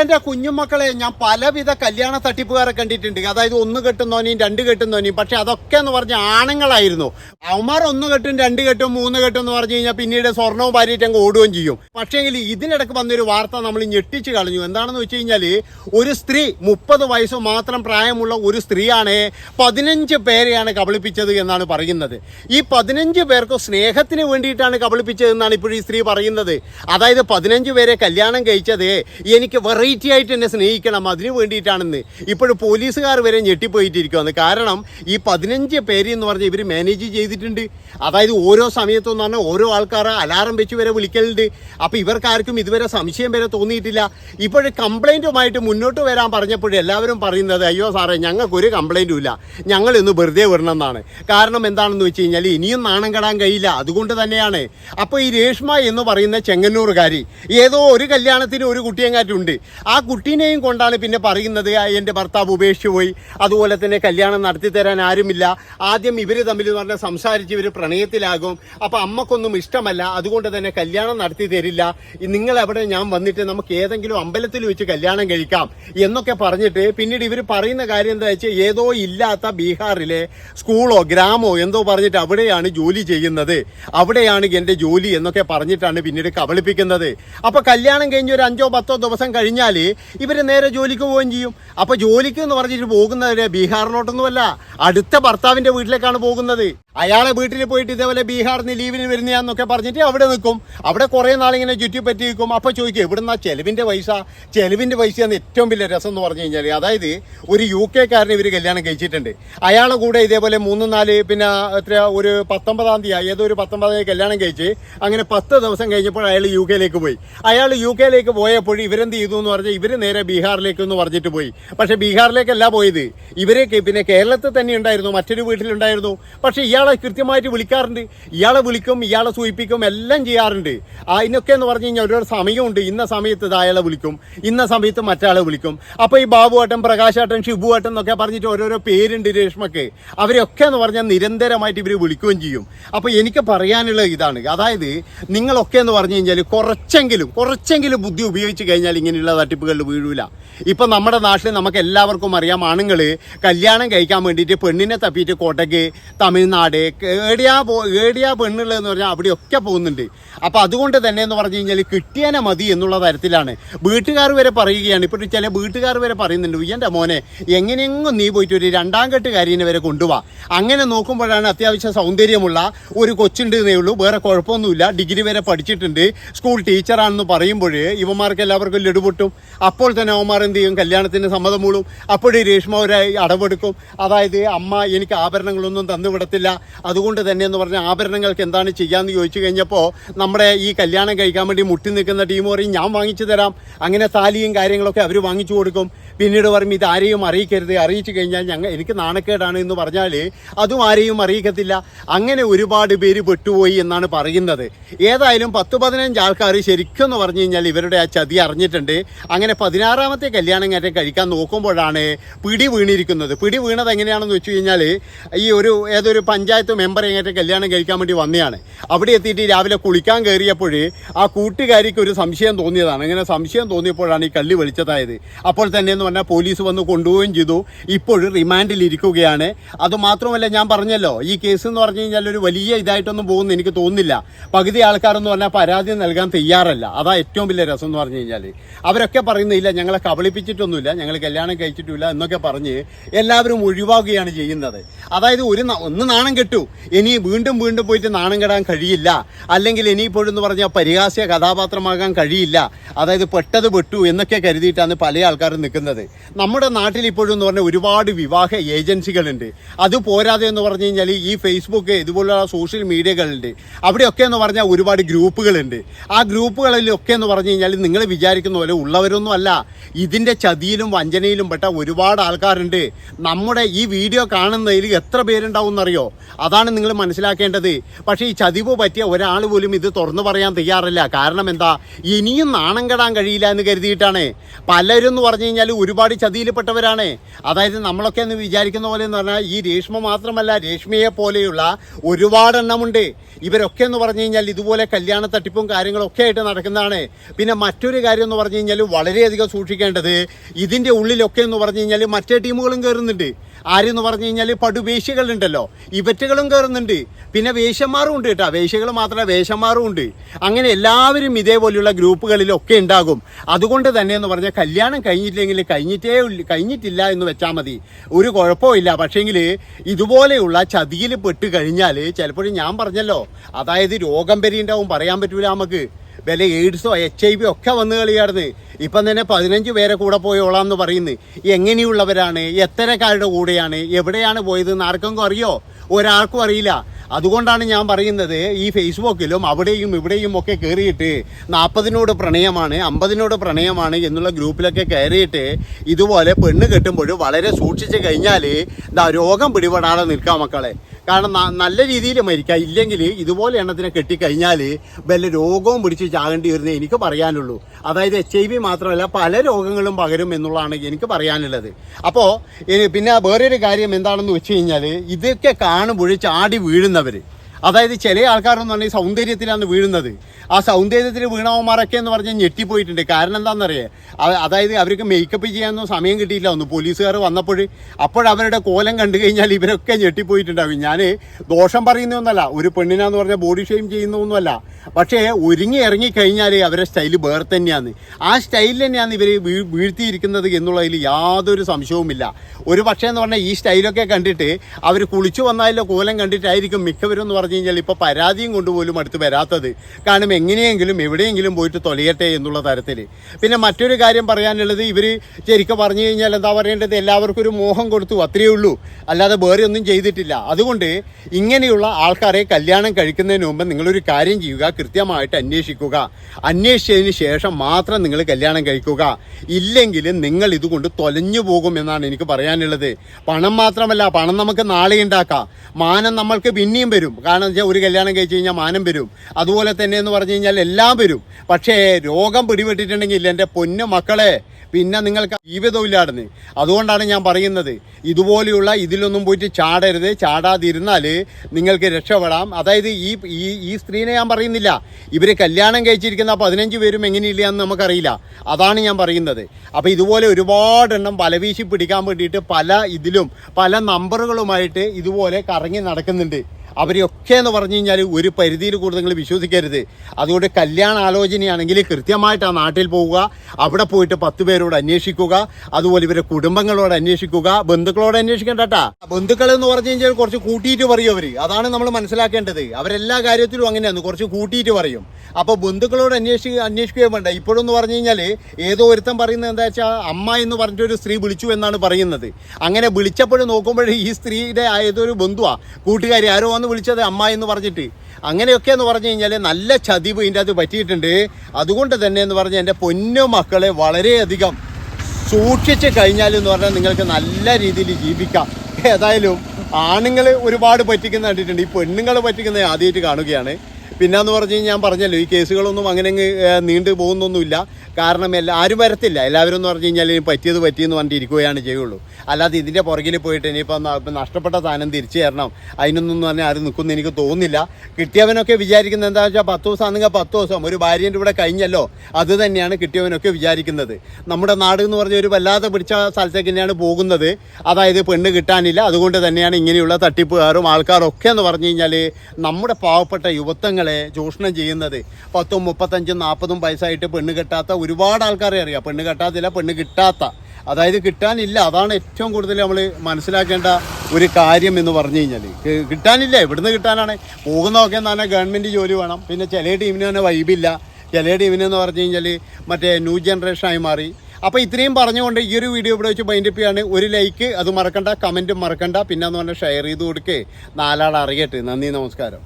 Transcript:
എന്റെ കുഞ്ഞുമക്കളെ ഞാൻ പലവിധ കല്യാണ തട്ടിപ്പുകാരെ കണ്ടിട്ടുണ്ട്. അതായത് ഒന്ന് കെട്ടുന്നോനെയും രണ്ട് കെട്ടുന്നോനെയും പക്ഷെ അതൊക്കെ എന്ന് പറഞ്ഞ ആണുങ്ങളായിരുന്നു. അവന്മാർ ഒന്ന് കെട്ടും രണ്ട് കെട്ടും മൂന്ന് കെട്ടും എന്ന് പറഞ്ഞു കഴിഞ്ഞാൽ പിന്നീട് സ്വർണവും ഭാര്യയിട്ട് അങ്ങ് ഓടുകയും ചെയ്യും. പക്ഷേങ്കിൽ ഇതിനിടക്ക് വന്നൊരു വാർത്ത നമ്മൾ ഞെട്ടിച്ച് കളഞ്ഞു. എന്താണെന്ന് വെച്ച് കഴിഞ്ഞാൽ ഒരു സ്ത്രീ മുപ്പത് വയസ്സ് മാത്രം പ്രായമുള്ള ഒരു സ്ത്രീയാണ് പതിനഞ്ച് പേരെയാണ് കബളിപ്പിച്ചത് എന്നാണ് പറയുന്നത്. ഈ പതിനഞ്ച് പേർക്ക് സ്നേഹത്തിന് വേണ്ടിയിട്ടാണ് കബളിപ്പിച്ചത് എന്നാണ് ഇപ്പോൾ ഈ സ്ത്രീ പറയുന്നത്. അതായത് പതിനഞ്ച് പേരെ കല്യാണം കഴിച്ചത് എനിക്ക് വെറൈറ്റി ആയിട്ട് എന്നെ സ്നേഹിക്കണം. അതിന് വേണ്ടിയിട്ടാണെന്ന്. ഇപ്പോഴും പോലീസുകാർ വരെ ഞെട്ടിപ്പോയിട്ടിരിക്കുവാണ്. കാരണം ഈ പതിനഞ്ച് പേര് എന്ന് പറഞ്ഞാൽ ഇവർ മാനേജ് ചെയ്തിട്ടുണ്ട്. അതായത് ഓരോ സമയത്തും പറഞ്ഞാൽ ഓരോ ആൾക്കാർ അലാറം വെച്ച് വരെ വിളിക്കലുണ്ട്. അപ്പോൾ ഇവർക്കാർക്കും ഇതുവരെ സംശയം വരെ തോന്നിയിട്ടില്ല. ഇപ്പോഴും കംപ്ലൈന്റുമായിട്ട് മുന്നോട്ട് വരാൻ പറഞ്ഞപ്പോഴും എല്ലാവരും പറയുന്നത് അയ്യോ സാറേ ഞങ്ങൾക്ക് ഒരു കംപ്ലൈന്റും ഇല്ല. ഞങ്ങൾ ഇന്ന് വെറുതെ വിടണം എന്നാണ് കാരണം എന്താണെന്ന് വെച്ച് കഴിഞ്ഞാൽ ഇനിയും നാണം കെടാൻ കഴിയില്ല. അതുകൊണ്ട് തന്നെയാണ്. അപ്പോൾ ഈ രേഷ്മ എന്ന് പറയുന്ന ചെങ്ങന്നൂർകാരി ഏതോ ഒരു കല്യാണത്തിന് ഒരു കുട്ടിയെങ്ങാറ്റുണ്ട്. ആ കുട്ടീനെയും കൊണ്ടാണ് പിന്നെ പറയുന്നത് "ആ, എന്റെ ഭർത്താവ് ഉപേക്ഷിച്ചു പോയി. അതുപോലെ തന്നെ കല്യാണം നടത്തി തരാൻ ആരുമില്ല. ആദ്യം ഇവർ തമ്മിൽ എന്ന് പറഞ്ഞാൽ സംസാരിച്ച് ഇവർ പ്രണയത്തിലാകും. അപ്പോൾ അമ്മക്കൊന്നും ഇഷ്ടമല്ല. അതുകൊണ്ട് തന്നെ കല്യാണം നടത്തി തരില്ല. നിങ്ങളെവിടെ ഞാൻ വന്നിട്ട് നമുക്ക് ഏതെങ്കിലും അമ്പലത്തിൽ വെച്ച് കല്യാണം കഴിക്കാം എന്നൊക്കെ പറഞ്ഞിട്ട് പിന്നീട് ഇവർ പറയുന്ന കാര്യം എന്താ വെച്ചാൽ ഏതോ ഇല്ലാത്ത ബീഹാറിലെ സ്കൂളോ ഗ്രാമോ എന്തോ പറഞ്ഞിട്ട് അവിടെയാണ് ജോലി ചെയ്യുന്നത്. അവിടെയാണ് എന്റെ ജോലി എന്നൊക്കെ പറഞ്ഞിട്ടാണ് പിന്നീട് കബളിപ്പിക്കുന്നത്. അപ്പോൾ കല്യാണം കഴിഞ്ഞ് ഒരു അഞ്ചോ പത്തോ ദിവസം കഴിഞ്ഞാൽ ഇവർ നേരെ ജോലിക്ക് പോവുകയും ചെയ്യും. അപ്പോൾ ജോലിക്ക് എന്ന് പറഞ്ഞിട്ട് പോകുന്നവരെ ബീഹാറിലോട്ടൊന്നുമല്ല അടുത്ത ഭർത്താവിന്റെ വീട്ടിലേക്കാണ് പോകുന്നത്. അയാളെ വീട്ടിൽ പോയിട്ട് ഇതേപോലെ ബീഹാറിൽ നിന്ന് ലീവിന് വരുന്നയാന്നൊക്കെ പറഞ്ഞിട്ട് അവിടെ നിൽക്കും. അവിടെ കുറേ നാളിങ്ങനെ ചുറ്റി പറ്റി നിൽക്കും അപ്പം ചോദിക്കും ഇവിടുന്ന് ആ ചെലവിന്റെ പൈസ? ചെലവിന്റെ പൈസ എന്ന് ഏറ്റവും വലിയ രസം എന്ന് പറഞ്ഞു കഴിഞ്ഞാൽ അതായത് ഒരു യു കെക്കാരനെ ഇവർ കല്യാണം കഴിച്ചിട്ടുണ്ട്. അയാളെ കൂടെ ഇതേപോലെ മൂന്ന് നാല് പിന്നെ എത്ര ഒരു പത്തൊമ്പതാം തീയതി ഏതോ ഒരു പത്തൊമ്പതാം തീയതി കല്യാണം കഴിച്ച് അങ്ങനെ പത്ത് ദിവസം കഴിഞ്ഞപ്പോൾ അയാൾ യു കെയിലേക്ക് പോയി. അയാൾ യു കെയിലേക്ക് പോയപ്പോൾ ഇവരെന്ത് ചെയ്തു എന്ന് പറഞ്ഞാൽ ഇവർ നേരെ ബീഹാറിലേക്ക് എന്ന് പറഞ്ഞിട്ട് പോയി. പക്ഷേ ബീഹാറിലേക്കല്ല പോയത്. ഇവരൊക്കെ പിന്നെ കേരളത്തിൽ തന്നെ ഉണ്ടായിരുന്നു മറ്റൊരു വീട്ടിലുണ്ടായിരുന്നു. പക്ഷേ ഇയാളെ കൃത്യമായിട്ട് വിളിക്കാറുണ്ട്. ഇയാളെ വിളിക്കും ഇയാളെ സൂചിപ്പിക്കും എല്ലാം ചെയ്യാറുണ്ട്. അതിനൊക്കെ എന്ന് പറഞ്ഞു കഴിഞ്ഞാൽ ഒരു സമയമുണ്ട്. ഇന്ന സമയത്ത് അയാളെ വിളിക്കും ഇന്ന സമയത്ത് മറ്റാളെ വിളിക്കും. അപ്പോൾ ഈ ബാബുവേട്ടൻ പ്രകാശേട്ടൻ ഷിബുവേട്ടൻ എന്നൊക്കെ പറഞ്ഞിട്ട് ഓരോരോ പേരുണ്ട് രേഷ്മക്ക്. അവരൊക്കെ എന്ന് പറഞ്ഞാൽ നിരന്തരമായിട്ട് ഇവർ വിളിക്കുകയും ചെയ്യും. അപ്പോൾ എനിക്ക് പറയാനുള്ള ഇതാണ്. അതായത് നിങ്ങളൊക്കെ എന്ന് പറഞ്ഞു കഴിഞ്ഞാൽ കുറച്ചെങ്കിലും കുറച്ചെങ്കിലും ബുദ്ധി ഉപയോഗിച്ച് കഴിഞ്ഞാൽ ഇങ്ങനെയുള്ള തട്ടിപ്പുകളിൽ വീഴൂല. ഇപ്പം നമ്മുടെ നാട്ടിൽ നമുക്ക് എല്ലാവർക്കും അറിയാം ആണുങ്ങൾ കല്യാണം കഴിക്കാൻ വേണ്ടിയിട്ട് പെണ്ണിനെ തപ്പിയിട്ട് കോട്ടയ്ക്ക് തമിഴ്നാട് ഏടിയാ പോ ഏടിയാ പെണ്ണുള്ളതെന്ന് പറഞ്ഞാൽ അവിടെയൊക്കെ പോകുന്നുണ്ട്. അപ്പോൾ അതുകൊണ്ട് തന്നെ എന്ന് പറഞ്ഞു കഴിഞ്ഞാൽ കിട്ടിയാനെ മതി എന്നുള്ള തരത്തിലാണ്. വീട്ടുകാർ വരെ പറയുകയാണ്. ഇപ്പോൾ ചില വീട്ടുകാർ വരെ പറയുന്നുണ്ട് ഉയ്യന്റെ മോനെ എങ്ങനെയെങ്കിലും നീ പോയിട്ട് ഒരു രണ്ടാം കെട്ട് കാര്യനെ വരെ കൊണ്ടുപോവാ അങ്ങനെ നോക്കുമ്പോഴാണ് അത്യാവശ്യം സൗന്ദര്യമുള്ള ഒരു കൊച്ചുണ്ട് എന്നേ ഉള്ളൂ. വേറെ കുഴപ്പമൊന്നുമില്ല. ഡിഗ്രി വരെ പഠിച്ചിട്ടുണ്ട്. സ്കൂൾ ടീച്ചറാണെന്ന് പറയുമ്പോൾ ഇവന്മാർക്ക് എല്ലാവർക്കും ലഡുപൊട്ടും അപ്പോൾ തന്നെ അവന്മാർ എന്ത് ചെയ്യും? കല്യാണത്തിന് സമ്മതം മൂളും. അപ്പോഴേ രേഷ്മ ഒരു അടവെടുക്കും. അതായത് അമ്മ എനിക്ക് ആഭരണങ്ങളൊന്നും തന്നു വിടത്തില്ല അതുകൊണ്ട് തന്നെ എന്ന് പറഞ്ഞാൽ ആഭരണങ്ങൾക്ക് എന്താണ് ചെയ്യാന്ന് ചോദിച്ചു കഴിഞ്ഞപ്പോൾ നമ്മുടെ ഈ കല്യാണം കഴിക്കാൻ വേണ്ടി മുട്ടി നിൽക്കുന്ന ടീം പറയും ഞാൻ വാങ്ങിച്ചു തരാം. അങ്ങനെ താലിയും കാര്യങ്ങളൊക്കെ അവർ വാങ്ങിച്ചു കൊടുക്കും. പിന്നീട് പറയും ഇത് ആരെയും അറിയിക്കരുത്. അറിയിച്ചു കഴിഞ്ഞാൽ ഞങ്ങൾ എനിക്ക് നാണക്കേടാണ് എന്ന് പറഞ്ഞാൽ അതും ആരെയും അറിയിക്കത്തില്ല. അങ്ങനെ ഒരുപാട് പേര് പെട്ടുപോയി എന്നാണ് പറയുന്നത്. ഏതായാലും പത്ത് പതിനഞ്ച് ആൾക്കാർ ശരിക്കും എന്ന് പറഞ്ഞു കഴിഞ്ഞാൽ ഇവരുടെ ആ ചതി അറിഞ്ഞിട്ടുണ്ട്. അങ്ങനെ പതിനാറാമത്തെ കല്യാണം കയറ്റം കഴിക്കാൻ നോക്കുമ്പോഴാണ് പിടി വീണിരിക്കുന്നത്. പിടി വീണത് എങ്ങനെയാണെന്ന് വെച്ച് കഴിഞ്ഞാൽ ഈ ഒരു ഏതൊരു പഞ്ചായത്ത് മെമ്പർ ഇങ്ങോട്ട് കല്യാണം കഴിക്കാൻ വേണ്ടി വന്നതാണ് അവിടെ എത്തിയിട്ട് രാവിലെ കുളിക്കാൻ കയറിയപ്പോൾ ആ കൂട്ടുകാരിക്ക് ഒരു സംശയം തോന്നിയതാണ്. അങ്ങനെ സംശയം തോന്നിയപ്പോഴാണ് ഈ കള്ളി വെളിച്ചതായത്. അപ്പോൾ തന്നെ എന്ന് പറഞ്ഞാൽ പോലീസ് വന്ന് കൊണ്ടുപോവുകയും ചെയ്തു. ഇപ്പോഴും റിമാൻഡിൽ ഇരിക്കുകയാണ്. അതുമാത്രമല്ല ഞാൻ പറഞ്ഞല്ലോ ഈ കേസ് എന്ന് പറഞ്ഞു കഴിഞ്ഞാൽ ഒരു വലിയ ഇതായിട്ടൊന്നും പോകുന്നു എനിക്ക് തോന്നുന്നില്ല. പകുതി ആൾക്കാരെന്ന് പറഞ്ഞാൽ പരാതി നൽകാൻ തയ്യാറല്ല. അതാ ഏറ്റവും വലിയ രസം എന്ന് പറഞ്ഞു കഴിഞ്ഞാൽ അവരൊക്കെ പറയുന്നില്ല ഞങ്ങളെ കബളിപ്പിച്ചിട്ടൊന്നുമില്ല ഞങ്ങൾ കല്യാണം കഴിച്ചിട്ടില്ല എന്നൊക്കെ പറഞ്ഞ് എല്ലാവരും ഒഴിവാക്കുകയാണ് ചെയ്യുന്നത്. അതായത് ഒരു ഒന്ന് നാണം കെട്ടു. ഇനി വീണ്ടും വീണ്ടും പോയിട്ട് നാണം കെടാൻ കഴിയില്ല. അല്ലെങ്കിൽ ഇനിയിപ്പോഴെന്ന് പറഞ്ഞാൽ പരിഹാസ്യ കഥാപാത്രമാകാൻ കഴിയില്ല. അതായത് പെട്ടത് പെട്ടു എന്നൊക്കെ കരുതിയിട്ടാണ് പല ആൾക്കാരും നിൽക്കുന്നത്. നമ്മുടെ നാട്ടിൽ ഇപ്പോഴും എന്ന് പറഞ്ഞാൽ ഒരുപാട് വിവാഹ ഏജൻസികളുണ്ട്. അത് പോരാതെ എന്ന് പറഞ്ഞു കഴിഞ്ഞാൽ ഈ ഫേസ്ബുക്ക് ഇതുപോലുള്ള സോഷ്യൽ മീഡിയകളുണ്ട് അവിടെയൊക്കെ എന്ന് പറഞ്ഞാൽ ഒരുപാട് ഗ്രൂപ്പുകളുണ്ട്. ആ ഗ്രൂപ്പുകളിലൊക്കെ എന്ന് പറഞ്ഞു കഴിഞ്ഞാൽ നിങ്ങൾ വിചാരിക്കുന്ന പോലെ ഉള്ളവരൊന്നും അല്ല. ഇതിന്റെ ചതിയിലും വഞ്ചനയിലും പെട്ട ഒരുപാട് ആൾക്കാരുണ്ട്. നമ്മുടെ ഈ വീഡിയോ കാണുന്നതിൽ എത്ര പേരുണ്ടാവും എന്നറിയോ? അതാണ് നിങ്ങൾ മനസ്സിലാക്കേണ്ടത്. പക്ഷേ ഈ ചതിവ് പറ്റിയ ഒരാൾ പോലും ഇത് തുറന്നു പറയാൻ തയ്യാറില്ല. കാരണം എന്താ? ഇനിയും നാണം കെടാൻ കഴിയില്ല എന്ന് കരുതിയിട്ടാണ്. പലരും എന്ന് പറഞ്ഞു കഴിഞ്ഞാൽ ഒരുപാട് ചതിയിൽപ്പെട്ടവരാണ്. അതായത് നമ്മളൊക്കെ എന്ന് വിചാരിക്കുന്ന പോലെ എന്ന് പറഞ്ഞാൽ ഈ രേഷ്മ മാത്രമല്ല രേഷ്മയെ പോലെയുള്ള ഒരുപാട് എണ്ണമുണ്ട്. ഇവരൊക്കെ എന്ന് പറഞ്ഞു കഴിഞ്ഞാൽ ഇതുപോലെ കല്യാണ തട്ടിപ്പും കാര്യങ്ങളൊക്കെ ആയിട്ട് നടക്കുന്നതാണ്. പിന്നെ മറ്റൊരു കാര്യം എന്ന് പറഞ്ഞു കഴിഞ്ഞാൽ വളരെയധികം സൂക്ഷിക്കേണ്ടത് ഇതിന്റെ ഉള്ളിലൊക്കെ എന്ന് പറഞ്ഞു കഴിഞ്ഞാൽ മറ്റേ ടീമുകളും കയറുന്നുണ്ട്. ആരെന്ന് പറഞ്ഞു കഴിഞ്ഞാൽ പടുവേശികളുണ്ടല്ലോ ഇവറ്റുകളും കയറുന്നുണ്ട് പിന്നെ വേഷന്മാരും ഉണ്ട് കേട്ടോ. വേശികൾ മാത്രമല്ല വേഷന്മാരും ഉണ്ട്. അങ്ങനെ എല്ലാവരും ഇതേപോലെയുള്ള ഗ്രൂപ്പുകളിലൊക്കെ ഉണ്ടാകും. അതുകൊണ്ട് തന്നെ എന്ന് പറഞ്ഞാൽ കല്യാണം കഴിഞ്ഞിട്ടില്ലെങ്കിൽ കഴിഞ്ഞിട്ടേ കഴിഞ്ഞിട്ടില്ല എന്ന് വെച്ചാൽ മതി. ഒരു കുഴപ്പമില്ല പക്ഷേങ്കിൽ ഇതുപോലെയുള്ള ചതിയിൽ പെട്ട് കഴിഞ്ഞാൽ ചിലപ്പോഴും ഞാൻ പറഞ്ഞല്ലോ അതായത് രോഗം പെരിയുണ്ടാവും പറയാൻ പറ്റൂല നമുക്ക്. വില എയ്ഡ്സോ എച്ച് ഐ വി ഒക്കെ വന്ന് കളിയാർന്ന് ഇപ്പം തന്നെ പതിനഞ്ച് പേരെ കൂടെ പോയോളാം എന്ന് പറയുന്നത് എങ്ങനെയുള്ളവരാണ്? എത്തരക്കാരുടെ കൂടെയാണ്? എവിടെയാണ് പോയതെന്ന് ആർക്കെങ്കിലും അറിയോ? ഒരാൾക്കും അറിയില്ല. അതുകൊണ്ടാണ് ഞാൻ പറയുന്നത് ഈ ഫേസ്ബുക്കിലും അവിടെയും ഇവിടെയും ഒക്കെ കയറിയിട്ട് നാൽപ്പതിനോട് പ്രണയമാണ് അമ്പതിനോട് പ്രണയമാണ് എന്നുള്ള ഗ്രൂപ്പിലൊക്കെ കയറിയിട്ട് ഇതുപോലെ പെണ്ണ് കെട്ടുമ്പോൾ വളരെ സൂക്ഷിച്ച് കഴിഞ്ഞാൽ ഇതാ രോഗം പിടിപെടാതെ നിൽക്കാം മക്കളെ. കാരണം നല്ല രീതിയിൽ മരിക്കാം. ഇല്ലെങ്കിൽ ഇതുപോലെ എണ്ണത്തിനെ കെട്ടിക്കഴിഞ്ഞാൽ വല്ല രോഗവും പിടിച്ച് ചാകേണ്ടി വരുന്നത് എനിക്ക് പറയാനുള്ളൂ. അതായത് എച്ച് ഐ വി മാത്രമല്ല പല രോഗങ്ങളും പകരും എന്നുള്ളതാണ് എനിക്ക് പറയാനുള്ളത്. അപ്പോൾ പിന്നെ വേറൊരു കാര്യം എന്താണെന്ന് വെച്ച് കഴിഞ്ഞാൽ ഇതൊക്കെ കാണുമ്പോൾ ചാടി വീഴുന്നവർ അതായത് ചില ആൾക്കാരെന്ന് പറഞ്ഞാൽ സൗന്ദര്യത്തിലാണ് വീഴുന്നത്. ആ സൗന്ദര്യത്തിൽ വീണവന്മാരൊക്കെ എന്ന് പറഞ്ഞാൽ ഞെട്ടിപ്പോയിട്ടുണ്ട്. കാരണം എന്താണെന്നറിയേ അതായത് അവർക്ക് മേക്കപ്പ് ചെയ്യാനൊന്നും സമയം കിട്ടിയില്ല. ഒന്ന് പോലീസുകാർ വന്നപ്പോൾ അപ്പോഴവരുടെ കോലം കണ്ടു കഴിഞ്ഞാൽ ഇവരൊക്കെ ഞെട്ടിപ്പോയിട്ടുണ്ടാവും. ഞാൻ ദോഷം പറയുന്നൊന്നല്ല ഒരു പെണ്ണിനാന്ന് പറഞ്ഞാൽ ബോഡി ഷെയിം ചെയ്യുന്നൊന്നുമല്ല പക്ഷേ ഒരുങ്ങി ഇറങ്ങി കഴിഞ്ഞാൽ അവരുടെ സ്റ്റൈൽ വേറെ തന്നെയാണ്. ആ സ്റ്റൈലിൽ തന്നെയാണ് ഇവർ വീഴ്ത്തിയിരിക്കുന്നത് എന്നുള്ളതിൽ യാതൊരു സംശയവുമില്ല. ഒരു പക്ഷേ എന്ന് പറഞ്ഞാൽ ഈ സ്റ്റൈലൊക്കെ കണ്ടിട്ട് അവർ കുളിച്ചു വന്നാലോ കോലം കണ്ടിട്ടായിരിക്കും മിക്കവരും എന്ന് കഴിഞ്ഞാൽ ഇപ്പോൾ പരാതിയും കൊണ്ടുപോലും അടുത്ത് വരാത്തത്. കാരണം എങ്ങനെയെങ്കിലും എവിടെയെങ്കിലും പോയിട്ട് തൊലയട്ടെ എന്നുള്ള തരത്തിൽ പിന്നെ മറ്റൊരു കാര്യം പറയാനുള്ളത് ഇവർ ശരിക്കും പറഞ്ഞു കഴിഞ്ഞാൽ എന്താ പറയേണ്ടത്? എല്ലാവർക്കും ഒരു മോഹം കൊടുത്തു അത്രയേ ഉള്ളൂ. അല്ലാതെ വേറെ ഒന്നും ചെയ്തിട്ടില്ല. അതുകൊണ്ട് ഇങ്ങനെയുള്ള ആൾക്കാരെ കല്യാണം കഴിക്കുന്നതിന് മുമ്പ് നിങ്ങളൊരു കാര്യം ചെയ്യുക കൃത്യമായിട്ട് അന്വേഷിക്കുക. അന്വേഷിച്ചതിന് ശേഷം മാത്രം നിങ്ങൾ കല്യാണം കഴിക്കുക. ഇല്ലെങ്കിൽ നിങ്ങൾ ഇതുകൊണ്ട് തൊലഞ്ഞു പോകും എന്നാണ് എനിക്ക് പറയാനുള്ളത്. പണം മാത്രമല്ല പണം നമുക്ക് നാളെ ഉണ്ടാക്കാം. മാനം നമ്മൾക്ക് പിന്നെയും വരും. കാരണം വെച്ചാൽ ഒരു കല്യാണം കഴിച്ച് കഴിഞ്ഞാൽ മാനം വരും. അതുപോലെ തന്നെ എന്ന് പറഞ്ഞു കഴിഞ്ഞാൽ എല്ലാം വരും. പക്ഷേ രോഗം പിടിപെട്ടിട്ടുണ്ടെങ്കിൽ എന്റെ പൊന്നു മക്കളെ. പിന്നെ നിങ്ങൾക്ക് ജീവിതമില്ലാടുന്ന്. അതുകൊണ്ടാണ് ഞാൻ പറയുന്നത്. ഇതുപോലെയുള്ള ഇതിലൊന്നും പോയിട്ട് ചാടരുത്. ചാടാതിരുന്നാൽ നിങ്ങൾക്ക് രക്ഷപ്പെടാം. അതായത് ഈ ഈ ഈ സ്ത്രീനെ ഞാൻ പറയുന്നില്ല. ഇവർ കല്യാണം കഴിച്ചിരിക്കുന്ന പതിനഞ്ച് പേരും എങ്ങനെയില്ല എന്ന് നമുക്കറിയില്ല. അതാണ് ഞാൻ പറയുന്നത്. അപ്പോൾ ഇതുപോലെ ഒരുപാടെണ്ണം വലവീശി പിടിക്കാൻ വേണ്ടിയിട്ട് പല ഇതിലും പല നമ്പറുകളുമായിട്ട് ഇതുപോലെ കറങ്ങി നടക്കുന്നുണ്ട്. അവരെയൊക്കെ എന്ന് പറഞ്ഞു കഴിഞ്ഞാൽ ഒരു പരിധിയിൽ കൂടുതൽ നിങ്ങൾ വിശ്വസിക്കരുത്. അതുകൊണ്ട് കല്യാണ ആലോചനയാണെങ്കിൽ കൃത്യമായിട്ട് ആ നാട്ടിൽ പോവുക അവിടെ പോയിട്ട് പത്ത് പേരോട് അന്വേഷിക്കുക അതുപോലെ ഇവരുടെ കുടുംബങ്ങളോട് അന്വേഷിക്കുക ബന്ധുക്കളോട് അന്വേഷിക്കേണ്ടട്ടാ ബന്ധുക്കൾ എന്ന് പറഞ്ഞു കഴിഞ്ഞാൽ കുറച്ച് കൂട്ടിയിട്ട് പറയും അവർ അതാണ് നമ്മൾ മനസ്സിലാക്കേണ്ടത്. അവരെല്ലാ കാര്യത്തിലും അങ്ങനെയാണ്. കുറച്ച് കൂട്ടിയിട്ട് പറയും. അപ്പോൾ ബന്ധുക്കളോട് അന്വേഷി അന്വേഷിക്കുകയും വേണ്ട. ഇപ്പോഴെന്ന് പറഞ്ഞു കഴിഞ്ഞാൽ ഏതോ ഒരുത്തൻ പറയുന്നത് എന്താ വെച്ചാൽ അമ്മ എന്ന് പറഞ്ഞിട്ടൊരു സ്ത്രീ വിളിച്ചു എന്നാണ് പറയുന്നത്. അങ്ങനെ വിളിച്ചപ്പോൾ നോക്കുമ്പോൾ ഈ സ്ത്രീയുടെ ആയതൊരു ബന്ധുവാണ് ബന്ധുവാ. കൂട്ടുകാരി ആരോ വന്ന് വിളിച്ചത് അമ്മ എന്ന് പറഞ്ഞിട്ട്. അങ്ങനെയൊക്കെ എന്ന് പറഞ്ഞു കഴിഞ്ഞാൽ നല്ല ചതിവ് ഇതിന്റെ അത് പറ്റിയിട്ടുണ്ട്. അതുകൊണ്ട് തന്നെ എന്ന് പറഞ്ഞാൽ എന്റെ പൊന്നു മക്കളെ വളരെയധികം സൂക്ഷിച്ച് കഴിഞ്ഞാൽ എന്ന് പറഞ്ഞാൽ നിങ്ങൾക്ക് നല്ല രീതിയിൽ ജീവിക്കാം. ഏതായാലും ആണുങ്ങൾ ഒരുപാട് പറ്റിക്കുന്ന കണ്ടിട്ടുണ്ട്. ഈ പെണ്ണുങ്ങൾ പറ്റിക്കുന്നത് ആദ്യമായിട്ട് കാണുകയാണ്. പിന്നെന്ന് പറഞ്ഞു കഴിഞ്ഞാൽ ഞാൻ പറഞ്ഞല്ലോ ഈ കേസുകളൊന്നും അങ്ങനെ അങ്ങ് നീണ്ടു പോകുന്നൊന്നുമില്ല. കാരണം എല്ലാ ആരും വരത്തില്ല. എല്ലാവരും എന്ന് പറഞ്ഞു കഴിഞ്ഞാൽ പറ്റിയത് പറ്റിയെന്ന് പറഞ്ഞിട്ട് ഇരിക്കുകയാണ് ചെയ്യുള്ളൂ. അല്ലാതെ ഇതിന്റെ പുറകിൽ പോയിട്ട് ഇപ്പം നഷ്ടപ്പെട്ട സാധനം തിരിച്ചു തരണം. അതിനൊന്നും പറഞ്ഞാൽ ആരും നിൽക്കുമെന്ന് എനിക്ക് തോന്നുന്നില്ല. കിട്ടിയവനൊക്കെ വിചാരിക്കുന്നത് എന്താ വെച്ചാൽ പത്ത് ദിവസം ആണെങ്കിൽ പത്ത് ദിവസം. ഒരു ഭാര്യന്റെ ഇവിടെ കഴിഞ്ഞല്ലോ. അത് തന്നെയാണ് കിട്ടിയവനൊക്കെ വിചാരിക്കുന്നത്. നമ്മുടെ നാട് എന്ന് പറഞ്ഞ ഒരു വല്ലാതെ പിടിച്ച സ്ഥലത്തേക്ക് തന്നെയാണ് പോകുന്നത്. അതായത് പെണ്ണ് കിട്ടാനില്ല. അതുകൊണ്ട് തന്നെയാണ് ഇങ്ങനെയുള്ള തട്ടിപ്പുകാരും ആൾക്കാരൊക്കെ എന്ന് പറഞ്ഞു കഴിഞ്ഞാൽ നമ്മുടെ പാവപ്പെട്ട യുവത്വങ്ങളെ ചൂഷണം ചെയ്യുന്നത്. പത്തും മുപ്പത്തഞ്ചും നാൽപ്പതും വയസ്സായിട്ട് പെണ്ണ് കെട്ടാത്ത ഒരുപാട് ആൾക്കാരെ അറിയാം. പെണ്ണ് കെട്ടാത്തില്ല പെണ്ണ് കിട്ടാത്ത. അതായത് കിട്ടാനില്ല. അതാണ് ഏറ്റവും കൂടുതൽ നമ്മൾ മനസ്സിലാക്കേണ്ട ഒരു കാര്യം എന്ന് പറഞ്ഞു കഴിഞ്ഞാൽ കിട്ടാനില്ല. എവിടുന്ന് കിട്ടാനാണ്. പോകുന്നതൊക്കെ എന്ന് പറഞ്ഞാൽ ഗവൺമെന്റ് ജോലി വേണം. പിന്നെ ചില ടീമിന് തന്നെ വൈബില്ല ചില ടീമിന് എന്ന് പറഞ്ഞു കഴിഞ്ഞാൽ മറ്റേ ന്യൂ ജനറേഷനായി മാറി. അപ്പോൾ ഇത്രയും പറഞ്ഞുകൊണ്ട് ഈ ഒരു വീഡിയോ ഇവിടെ വെച്ച് മൈൻഡപ്പ് ചെയ്യാണ്. ഒരു ലൈക്ക് അത് മറക്കണ്ട കമന്റും മറക്കണ്ട. പിന്നെ എന്ന് പറഞ്ഞാൽ ഷെയർ ചെയ്ത് കൊടുക്കേ. നാലാൾ അറിയട്ടെ. നന്ദി നമസ്കാരം.